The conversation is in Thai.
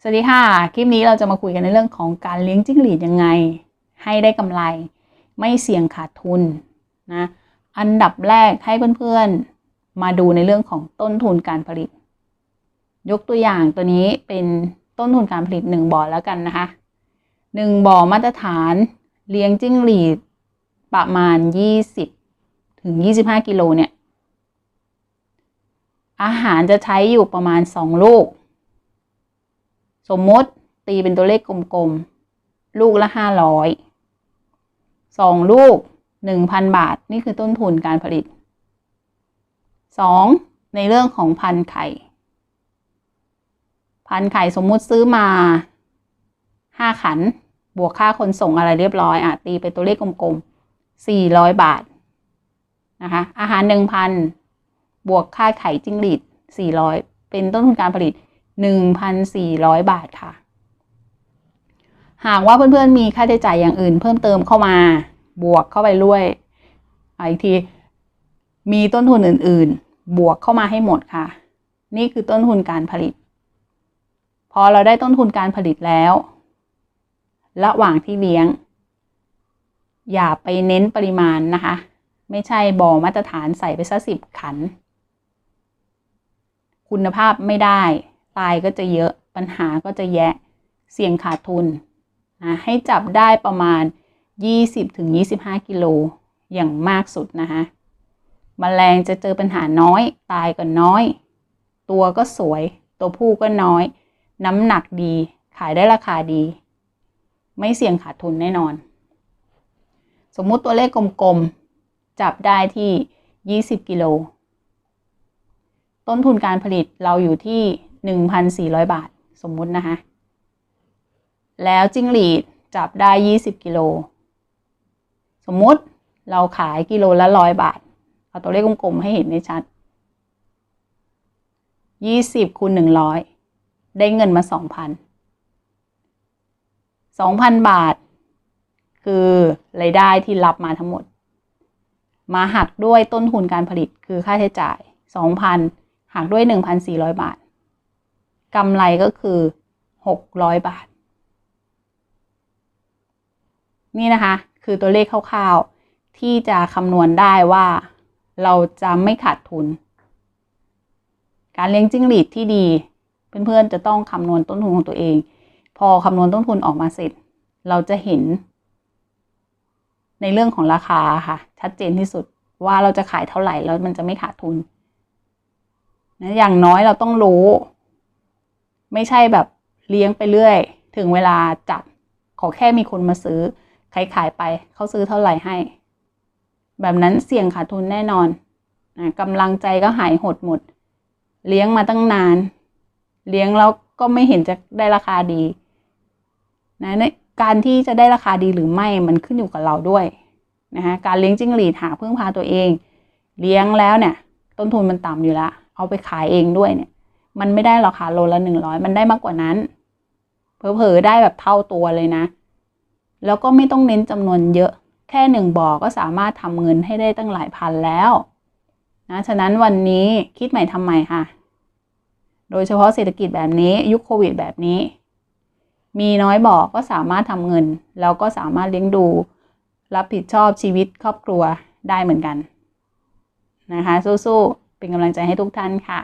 สวัสดีค่ะ คลิปนี้เราจะมาคุยกันในเรื่องของการเลี้ยงจิ้งหรีดยังไง ให้ได้กำไร ไม่เสี่ยงขาดทุนนะ อันดับแรกให้เพื่อนๆ มาดูในเรื่องของต้นทุนการผลิต ยกตัวอย่างตัวนี้เป็นต้นทุนการผลิตหนึ่งบ่อแล้วกันนะคะหนึ่งบ่อมาตรฐานเลี้ยงจิ้งหรีดประมาณ 20 ถึง 25 กิโลเนี่ย อาหารจะใช้อยู่ประมาณ 2 ลูก สมมติตีเป็นตัวเลขกลมๆ ลูกละห้าร้อยสองลูกหนึ่งพันบาท นี่คือต้นทุนการผลิตสองในเรื่องของพันไข่ พันไข่สมมุติซื้อมาห้าขัน บวกค่าขนส่งอะไรเรียบร้อยอะตีเป็นตัวเลขกลมๆสี่ร้อยบาทนะคะอาหารหนึ่งพันบวกค่าไข่จิ้งหรีดสี่ร้อยเป็นต้นทุนการผลิต 1,400 บาทค่ะ หากว่าเพื่อนๆมีค่าใช้จ่ายอย่างอื่น เพิ่มเติมเข้ามาบวกเข้าไปด้วยอีกทีมีต้นทุนอื่น ๆ บวกเข้ามาให้หมดค่ะ นี่คือต้นทุนการผลิต พอเราได้ต้นทุนการผลิตแล้ว ระหว่างที่เลี้ยง อย่าไปเน้นปริมาณนะคะ ไม่ใช่บ่อมาตรฐานใส่ไปสักสิบขัน คุณภาพไม่ได้ ตายก็จะเยอะปัญหาก็จะแยะเสี่ยงขาดทุนนะให้จับได้ประมาณ 20-25 กิโลอย่างมากสุดนะคะมแมลงจะเจอปัญหาน้อย ตายก็น้อย ตัวก็สวย ตัวผู้ก็น้อย น้ำหนักดี ขายได้ราคาดี ไม่เสี่ยงขาดทุนแน่นอน สมมุติตัวเลขกลมๆ จับได้ที่ 20 กิโล ต้นทุนการผลิตเราอยู่ที่ 1,400 บาทสมมุตินะคะ แล้วจิ้งหรีดจับได้ 20 กิโล สมมุติเราขายกิโลละร้อยบาท เอาตัวเลขกลมๆให้เห็นในชัด 20คูณ100 ได้เงินมา 2,000 2,000 บาท คือรายได้ที่รับมาทั้งหมด มาหักด้วยต้นทุนการผลิตคือค่าใช้จ่าย 2,000 หักด้วย 1,400 บาท กำไรก็คือ600บาท นี่นะคะ คือตัวเลขคร่าวๆ ที่จะคำนวณได้ว่าเราจะไม่ขาดทุน การเลี้ยงจิ้งหรีดที่ดี เพื่อนๆจะต้องคำนวณต้นทุนของตัวเอง พอคำนวณต้นทุนออกมาเสร็จ เราจะเห็น ในเรื่องของราคาค่ะ ชัดเจนที่สุดว่าเราจะขายเท่าไหร่แล้วมันจะไม่ขาดทุนนะอย่างน้อยเราต้องรู้ ไม่ใช่แบบเลี้ยงไปเรื่อย ถึงเวลาจับ ขอแค่มีคนมาซื้อใครขายไป เขาซื้อเท่าไหร่ให้ แบบนั้นเสี่ยงขาดทุนแน่นอนนะกำลังใจก็หายหดหมด เลี้ยงมาตั้งนาน เลี้ยงแล้วก็ไม่เห็นจะได้ราคาดีนะในการที่จะได้ราคาดีหรือไม่มันขึ้นอยู่กับเราด้วยนะคะการเลี้ยงจิ้งหรีดหาพึ่งพาตัวเอง เลี้ยงแล้วเนี่ย ต้นทุนมันต่ำอยู่แล้วเอาไปขายเองด้วยเนี่ย มันไม่ได้หรอกค่ะโลละหนึ่งร้อยมันได้มากกว่านั้นเผลอๆได้แบบเท่าตัวเลยนะ แล้วก็ไม่ต้องเน้นจำนวนเยอะ แค่หนึ่งบ่อก็สามารถทำเงินให้ได้ตั้งหลายพันแล้วนะฉะนั้นวันนี้คิดใหม่ทำใหม่ค่ะ โดยเฉพาะเศรษฐกิจแบบนี้ยุคโควิดแบบนี้ มีน้อยบ่อก็สามารถทำเงิน แล้วก็สามารถเลี้ยงดู รับผิดชอบชีวิตครอบครัวได้เหมือนกัน นะคะ สู้ๆ เป็นกำลังใจให้ทุกท่านค่ะ